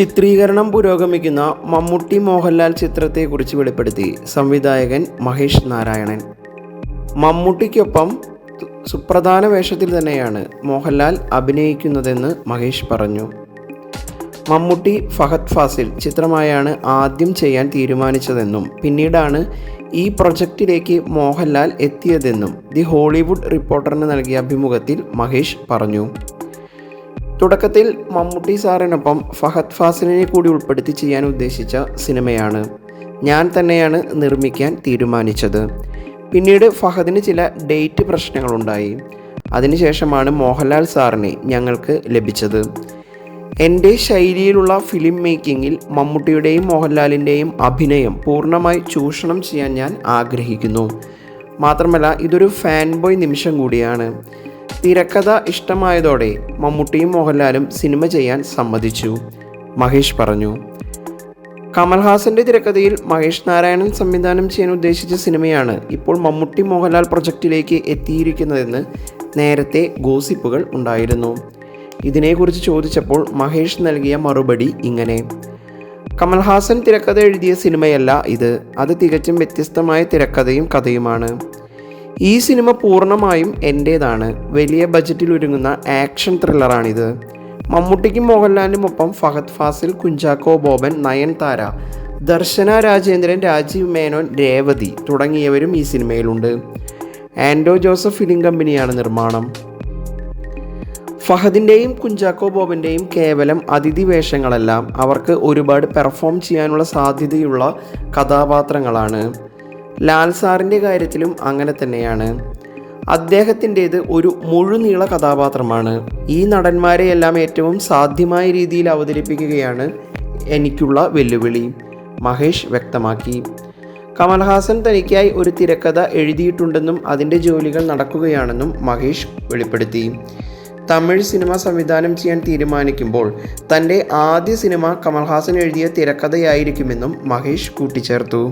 ചിത്രീകരണം പുരോഗമിക്കുന്ന മമ്മൂട്ടി മോഹൻലാൽ ചിത്രത്തെക്കുറിച്ച് വെളിപ്പെടുത്തി സംവിധായകൻ മഹേഷ് നാരായണൻ. മമ്മൂട്ടിക്കൊപ്പം സുപ്രധാന വേഷത്തിൽ തന്നെയാണ് മോഹൻലാൽ അഭിനയിക്കുന്നതെന്ന് മഹേഷ് പറഞ്ഞു. മമ്മൂട്ടി ഫഹദ് ഫാസിൽ ചിത്രമായാണ് ആദ്യം ചെയ്യാൻ തീരുമാനിച്ചതെന്നും പിന്നീടാണ് ഈ പ്രൊജക്റ്റിലേക്ക് മോഹൻലാൽ എത്തിയതെന്നും ദി ഹോളിവുഡ് റിപ്പോർട്ടറിന് നൽകിയ അഭിമുഖത്തിൽ മഹേഷ് പറഞ്ഞു. തുടക്കത്തിൽ മമ്മൂട്ടി സാറിനൊപ്പം ഫഹദ് ഫാസിലിനെ കൂടി ഉൾപ്പെടുത്തി ചെയ്യാൻ ഉദ്ദേശിച്ച സിനിമയാണ്. ഞാൻ തന്നെയാണ് നിർമ്മിക്കാൻ തീരുമാനിച്ചത്. പിന്നീട് ഫഹദിന് ചില ഡേറ്റ് പ്രശ്നങ്ങളുണ്ടായി. അതിനുശേഷമാണ് മോഹൻലാൽ സാറിനെ ഞങ്ങൾക്ക് ലഭിച്ചത്. എന്റെ ശൈലിയിലുള്ള ഫിലിം മേക്കിങ്ങിൽ മമ്മൂട്ടിയുടെയും മോഹൻലാലിന്റെയും അഭിനയം പൂർണമായി ചൂഷണം ചെയ്യാൻ ഞാൻ ആഗ്രഹിക്കുന്നു. മാത്രമല്ല ഇതൊരു ഫാൻ ബോയ് നിമിഷം കൂടിയാണ്. തിരക്കഥ ഇഷ്ടമായതോടെ മമ്മൂട്ടിയും മോഹൻലാലും സിനിമ ചെയ്യാൻ സമ്മതിച്ചു. മഹേഷ് പറഞ്ഞു കമൽഹാസന്റെ തിരക്കഥയിൽ മഹേഷ് നാരായണൻ സംവിധാനം ചെയ്യാൻ ഉദ്ദേശിച്ച സിനിമയാണ് ഇപ്പോൾ മമ്മൂട്ടി മോഹൻലാൽ പ്രൊജക്റ്റിലേക്ക് എത്തിയിരിക്കുന്നതെന്ന് നേരത്തെ ഗോസിപ്പുകൾ ഉണ്ടായിരുന്നു. ഇതിനെക്കുറിച്ച് ചോദിച്ചപ്പോൾ മഹേഷ് നൽകിയ മറുപടി ഇങ്ങനെ കമൽഹാസൻ തിരക്കഥ എഴുതിയ സിനിമയല്ല ഇത്. അത് തികച്ചും വ്യത്യസ്തമായ തിരക്കഥയും കഥയുമാണ്. ഈ സിനിമ പൂർണമായും എന്റേതാണ് വലിയ ബജറ്റിൽ ഒരുങ്ങുന്ന ആക്ഷൻ ത്രില്ലറാണിത്. മമ്മൂട്ടിക്കും മോഹൻലാലിനും ഒപ്പം ഫഹദ് ഫാസിൽ കുഞ്ചാക്കോ ബോബൻ നയൻതാര ദർശന രാജേന്ദ്രൻ രാജീവ് മേനോൻ രേവതി തുടങ്ങിയവരും ഈ സിനിമയിലുണ്ട്. ആൻഡോ ജോസഫ് ഫിലിം കമ്പനിയാണ് നിർമ്മാണം. ഫഹദിന്റെയും കുഞ്ചാക്കോ ബോബിന്റെയും കേവലം അതിഥി വേഷങ്ങളെല്ലാം അവർക്ക് ഒരുപാട് പെർഫോം ചെയ്യാനുള്ള സാധ്യതയുള്ള കഥാപാത്രങ്ങളാണ്. ലാൽ സാറിന്റെ കാര്യത്തിലും അങ്ങനെ തന്നെയാണ്. അദ്ദേഹത്തിന്റേത് ഒരു മുഴുനീള കഥാപാത്രമാണ്. ഈ നടന്മാരെയെല്ലാം ഏറ്റവും സാധ്യമായ രീതിയിൽ അവതരിപ്പിക്കുകയാണ് എനിക്കുള്ള വെല്ലുവിളി മഹേഷ് വ്യക്തമാക്കി. കമൽഹാസൻ തനിക്കായി ഒരു തിരക്കഥ എഴുതിയിട്ടുണ്ടെന്നും അതിന്റെ ജോലികൾ നടക്കുകയാണെന്നും മഹേഷ് വെളിപ്പെടുത്തി. തമിഴ് സിനിമ സംവിധാനം ചെയ്യാൻ തീരുമാനിക്കുമ്പോൾ തന്റെ ആദ്യ സിനിമ കമൽഹാസൻ എഴുതിയ തിരക്കഥയായിരിക്കുമെന്നും മഹേഷ് കൂട്ടിച്ചേർത്തു.